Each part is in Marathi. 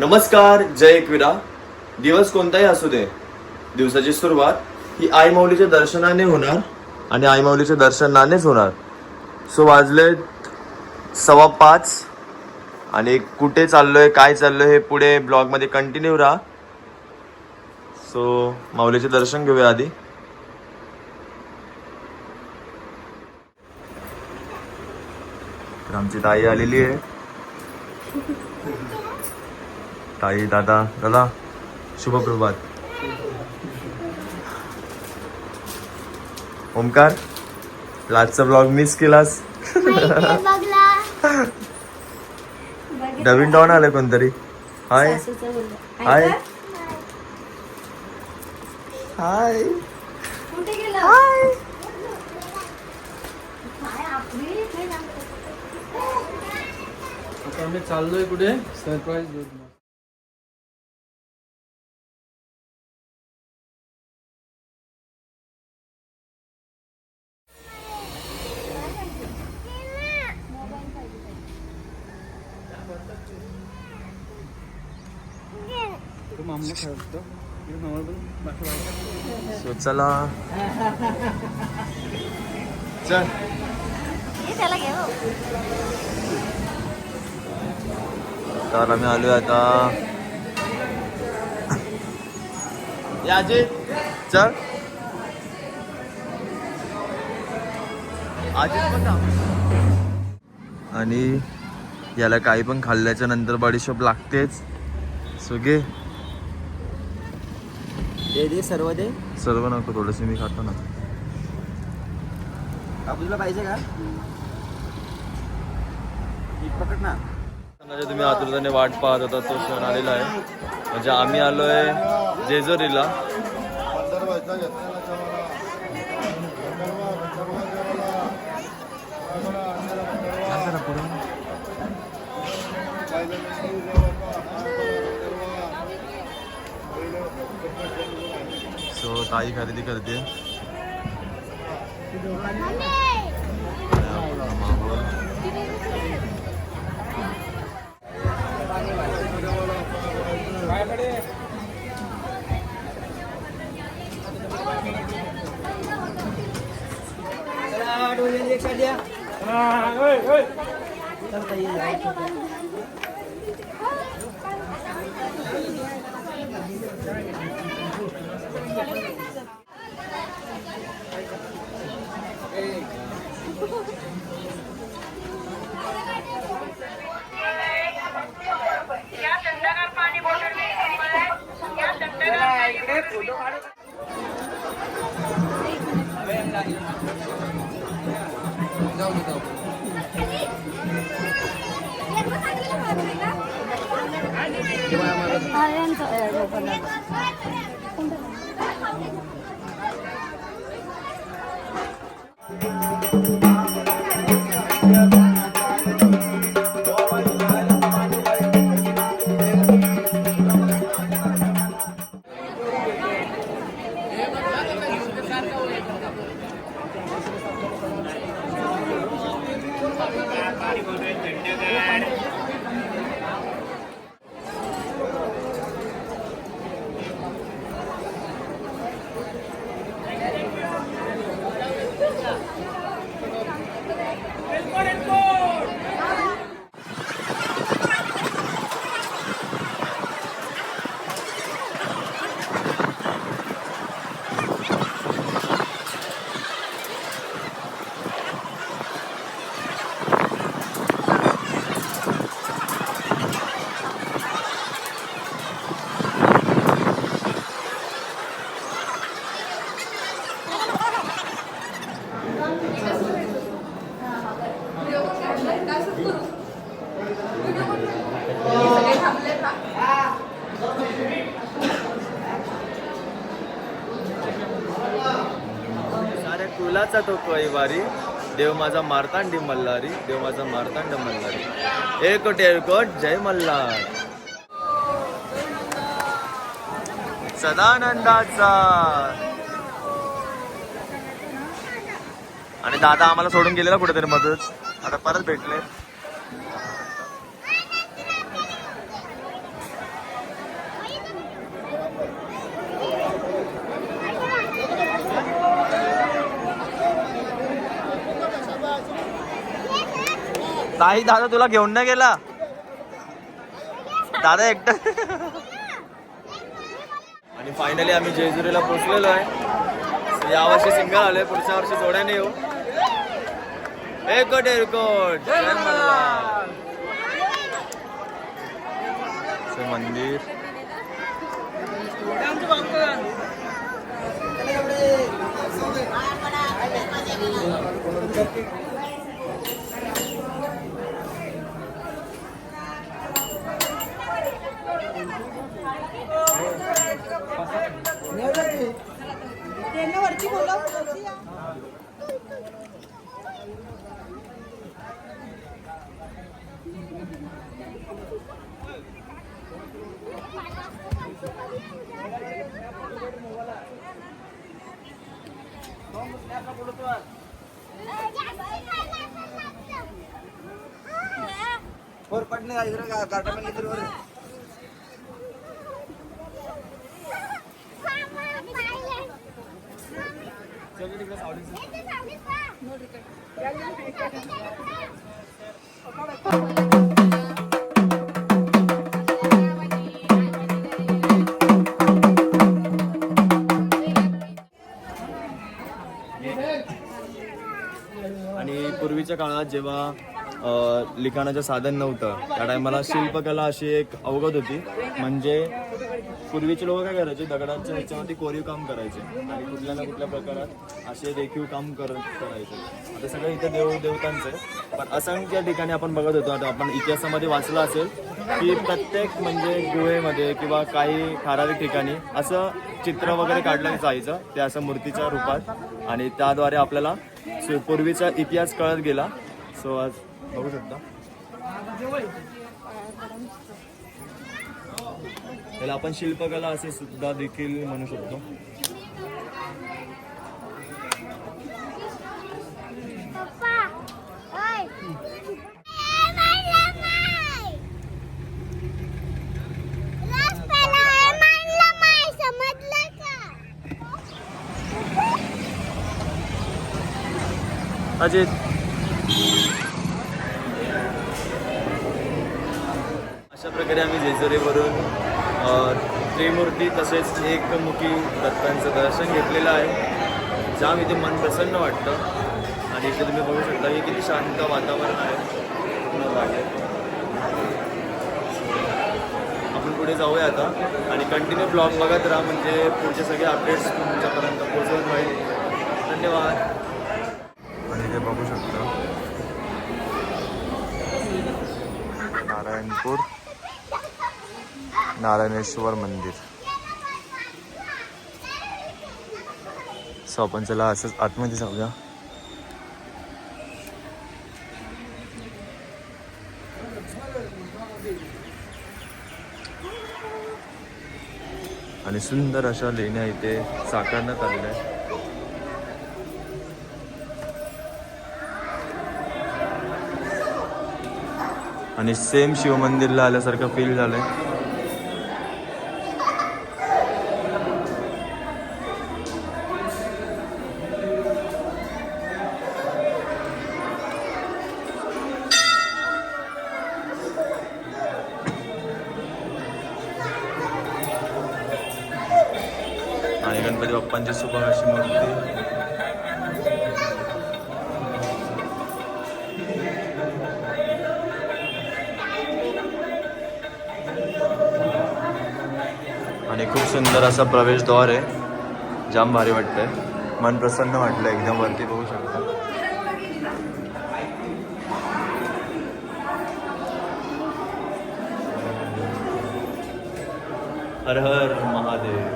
नमस्कार जय एकविरा. दिवस कोणताही असू दे दिवसाची सुरुवात ही आई माऊलीच्या दर्शनाने होणार आणि आई माऊलीच्या दर्शनानेच होणार. सो वाजले सव्वा पाच आणि कुठे चाललोय काय चाललंय हे पुढे ब्लॉगमध्ये कंटिन्यू राहा. सो माऊलीचे दर्शन घेऊया आधी. आमची ताई आलेली आहे. ताई दादा दादा शुभप्रभात. ओमकार लाजचा ब्लॉग मिस केलास? नवीन डॉन आलाय कोणतरी? हाय हाय हाय आता आम्ही चाललोय कुठे? सरप्राईज देऊ तुम्हाला. तो मामला खेळतो इकडे मामा पण बाकी बायका. सो चला. चल. तर आम्ही आलोय आता. याचे चल. आणि याला काही पण खाल्ल्याच्या नंतर बडीशॉप लागतेच. सो घे. दे दे सर्व दे. सर्व नको थोडंसं मी खातो ना. कापूसला पाहिजे का? ही पकड ना. सणाच्या तुम्ही आतुरतेने वाट पाहत होता तो क्षण आलेला आहे. म्हणजे आम्ही आलोय जेजुरीला. सो खरेदी करते माहोल साऱ्या तो देव माझा मार्तांडी मल्हारी देव माझा मार्तांड मल्हारी. एकट एकट जय मल्हार. सदानंदाचा. आणि दादा आम्हाला सोडून गेलेला कुठेतरी मधूच आता परत भेटले. नाही दादा तुला घेऊन नाही गेला? दादा एकटा आणि फायनली आम्ही जेजुरीला पोहोचलेलो आहे. So, यावर्षी सिंगल आलोय पुढच्या वर्षी जोड्याने येऊ. एकट एकट जय मल्हार. So, हाँ। और पटने का इधर का कार्टा में इधर और आणि पूर्वीच्या काळात जेव्हा लिखाणाचं साधन नव्हतं. त्या टायमाला शिल्पकला अशी एक अवगत होती. म्हणजे पूर्वीचे लोक काय करायचे दगडांच्या ह्याच्यावरती कोरीव काम करायचे. आणि कुठल्या ना कुठल्या प्रकारात असे रेखीव काम करत करायचे. आता सगळं इथं देव देवतांचं आहे. पण असंख्य ठिकाणी आपण बघत होतो. आता आपण इतिहासामध्ये वाचलं असेल की प्रत्येक म्हणजे गुहेमध्ये किंवा काही ठराविक ठिकाणी असं चित्र वगैरे काढलं जायचं. ते असं मूर्तीच्या रूपात. आणि त्याद्वारे आपल्याला पूर्वीचा इतिहास कळत गेला. सो आज बघू शकता. त्याला आपण शिल्पकला असे सुद्धा देखील म्हणू शकतो. अजित अशा प्रकारे आम्ही जेजुरीवरून त्रिमूर्ती तसेच एकमुखी दत्तांचं दर्शन घेतलेलं आहे. जाम इथे मन प्रसन्न वाटतं. आणि इथे तुम्ही बघू शकता की किती शांत वातावरण आहे. आपण पुढे जाऊया आता. आणि कंटिन्यू ब्लॉग बघत राहा म्हणजे पुढचे सगळे अपडेट्स तुमच्यापर्यंत पोहोचवत राहील. धन्यवाद. आणि ते बघू शकता. नारायणपूर. नारायणेश्वर मंदिर. सो आपण चला असंच आतमध्ये जाऊया. आणि सुंदर अशा लेण्या इथे साकारण्यात आलेल्या आहेत. आणि सेम शिवमंदिरला आल्यासारखं फील झालंय. आहे आणि खूप सुंदर असा प्रवेशद्वार आहे. जाम भारी वाटतंय. मन प्रसन्न वाटलं एकदम वरती बघू शकता. हर हर महादेव.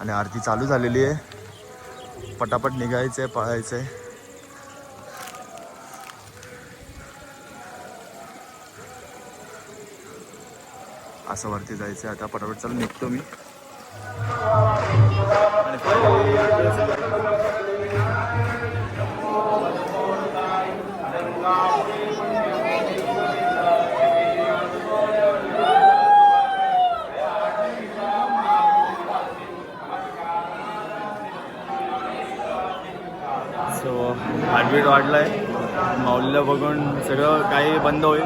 आणि आरती चालू झालेली आहे. पटापट निघायचं आहे पळायचं आहे असं वरती जायचं आहे आता पटापट चालू निघतो मी. वाढला आहे माऊलीला बघून सगळं काही बंद होईल.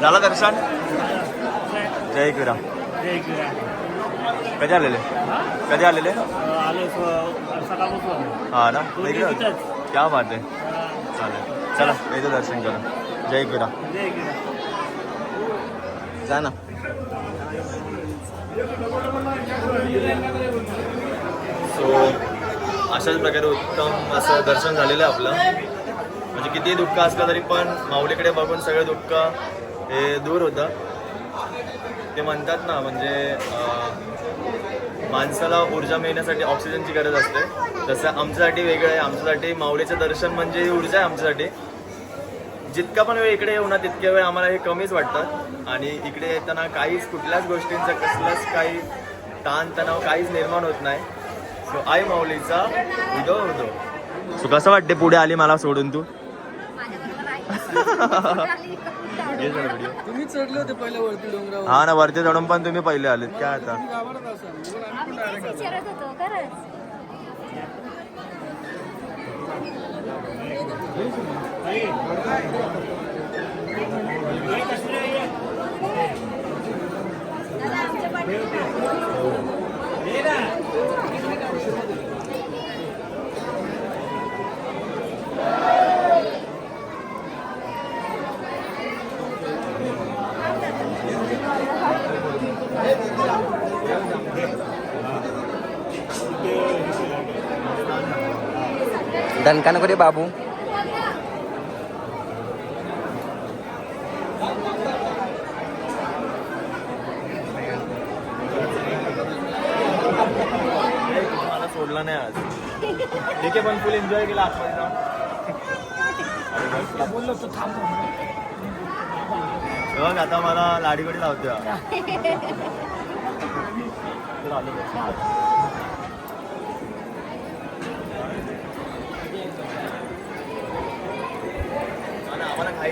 झालं दर्शन जय एकविरा कधी आलेले? कधी आलेले? हा ना. क्या बात आहे. चालेल. चला येतो दर्शन करा जय एकविरा जा ना. सो अशाच प्रकारे उत्तम असं दर्शन झालेलं आहे आपलं. म्हणजे किती दुःख असलं तरी पण माऊलीकडे बघून सगळं दुःख हे दूर होतं. ते म्हणतात ना म्हणजे माणसाला ऊर्जा मिळण्यासाठी ऑक्सिजनची गरज असते. तसं आमच्यासाठी वेगळं आहे. आमच्यासाठी माऊलीचं दर्शन म्हणजे ही ऊर्जा आहे आमच्यासाठी. जितका पण वेळ इकडे येऊ ना तितक्या वेळ आम्हाला हे कमीच वाटतात आणि इकडे येताना काहीच कुठल्याच गोष्टींचा कसलाच काही ताण तणाव काहीच निर्माण होत नाही. सो आई माऊलीचा उदो उदो सो कसं वाटते पुढे आली मला सोडून तू? हे. तुम्ही चढले होते पहिले वरती डोंगरावर. हा ना वरती चढून पण तुम्ही पहिले आलेत. काय आता? तुम्ही घाबरत असाल म्हणून आम्ही पण direct आलो. विचारत होतो खरंच. दादा आमच्या पाठीवर दणका नको रे बाबू। मला सोडला नाही आज. ठीक आहे पण फुल एन्जॉय केला जाऊन बोललो तो थांब. बघ आता मला लाडीगोडी लावते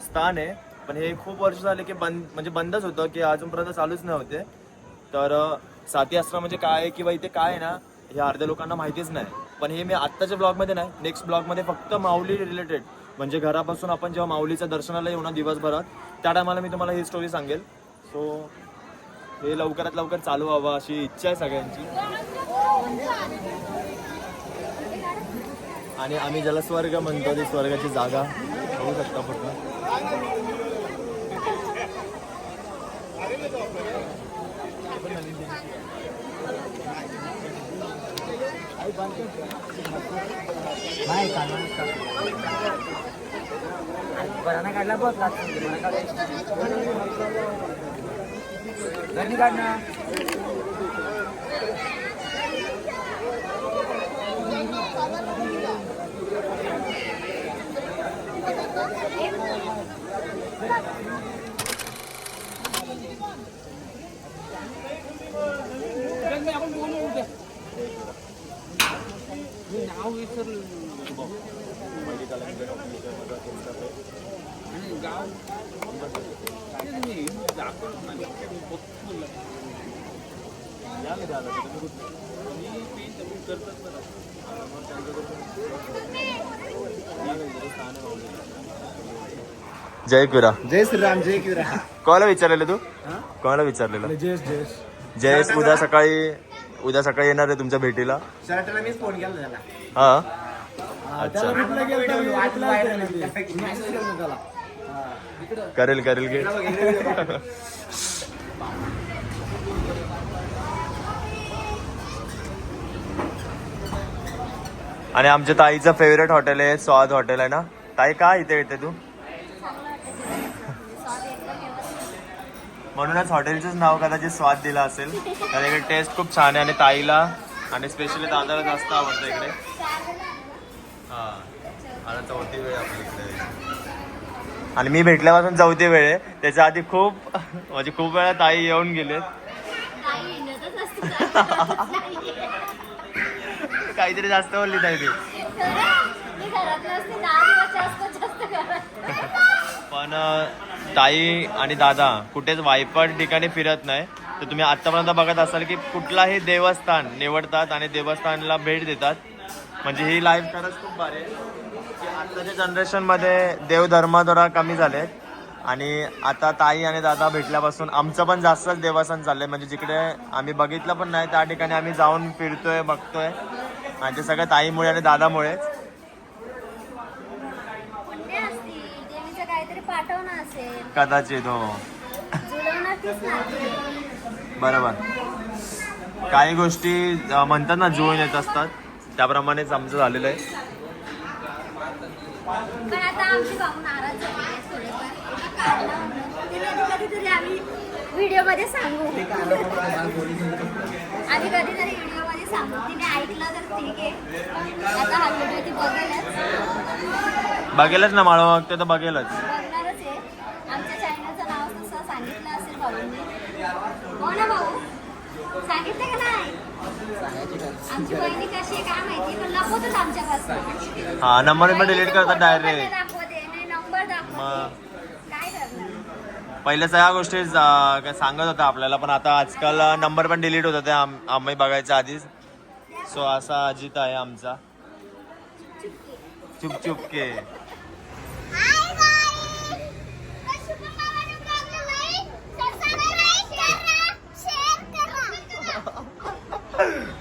स्थान आहे पण हे खूप वर्ष झाले की बंद म्हणजे बंदच होतं की अजूनपर्यंत चालूच नव्हते तर साथी साती म्हणजे काय आहे किंवा इथे काय आहे ना हे अर्ध्या लोकांना माहितीच नाही पण हे मी आत्ताच्या ब्लॉगमध्ये नाही नेक्स्ट ब्लॉगमध्ये फक्त माऊली रिलेटेड म्हणजे घरापासून आपण जेव्हा माऊलीच्या दर्शनाला येऊ ना दिवसभरात त्या टायमाला मी तुम्हाला ही स्टोरी सांगेल सो हे लवकरात लवकर चालू व्हावं अशी इच्छा आहे सगळ्यांची आणि आम्ही ज्याला स्वर्ग म्हणतो ती स्वर्गाची जागा. होऊ शकता पूर्ण. काढला बघ काढणार काढ ना आपण बोलू उद्या मी नाव विसरलो आणि गाव तेच मी दाखवत नाही मी फक्त बोललो. मी पेन तमिळ करतात बरं जय कुरा जय श्रीराम जय किरा कोणाला विचारलेलं तू कोणाला विचारलेलं जयेश जयेश जयेश उद्या सकाळी उद्या सकाळी येणार आहे तुमच्या भेटीला शर्टला मीच फोन केला त्याला हा अच्छा करेल करेल घे आणि आमच्या ताईचं फेवरेट हॉटेल आहे स्वाद हॉटेल आहे ना ताई का इथे येते तू म्हणूनच हॉटेलचंच नाव कदाचित स्वाद दिला असेल. तर इकडे टेस्ट खूप छान आहे आणि ताईला आणि स्पेशली दादाला जास्त आवडतं इकडे. हा. आता चौथी वेळ आपली इकडे. आणि मी भेटल्यापासून चौथी वेळ आहे. त्याच्या आधी खूप म्हणजे खूप वेळा ताई येऊन असतं. काहीतरी जास्त बोलली ताई ती. पण ताई आणि दादा कुठेच वायपट ठिकाणी फिरत नाही. तर तुम्ही आतापर्यंत बघत असाल की कुठलाही देवस्थान निवडतात आणि देवस्थानला भेट देतात. म्हणजे ही लाईफ खरंच खूप भारी आहे. आत्ताच्या आताच्या जनरेशनमध्ये देवधर्म जरा कमी झाले आणि आता ताई आणि दादा भेटल्यापासून आमचं पण जास्तच देवस्थान चाललंय. म्हणजे जिकडे आम्ही बघितलं पण नाही त्या ठिकाणी आम्ही जाऊन फिरतोय बघतोय. आणि ते सगळं ताईमुळे आणि दादामुळेच. असेल. कदाचित हो. जुळवणार तीच नाती बरोबर. काही गोष्टी अं, म्हणतात ना जुळून येत असतात. त्याप्रमाणेच आमचं झालेलं आहे. पण आता आमची भाऊ नाराज झाली आहे थोडेफार. ते कधी कधीतरी आम्ही व्हिडिओमध्ये सांगू. आम्ही कधीतरी सांगू. तिने ऐकलं तर ठीक आहे. आता हा व्हिडिओ ती बघेलच. बघेलच ना माळवा मागते तर बघेलच आहे आमच्या चॅनलचं नाव तसं सांगितलं असेल हो ना भाऊ? सांगितलं का नाही? आमची बहिणी कशी आहे काय माहिती पण लपवतच आमच्यापासून हा नंबर पण डिलीट करतात डायरेक्ट दाखवते नाही नंबर दाखवते मग. काय करणार? पहिल्या सगळ्या गोष्टी काय सांगत होत्या आपल्याला पण आता आजकाल नंबर पण डिलीट होत होते आम- आम्ही बघायच्या आधीच. सो असा अजित आहे आमचा. चुप चुप के.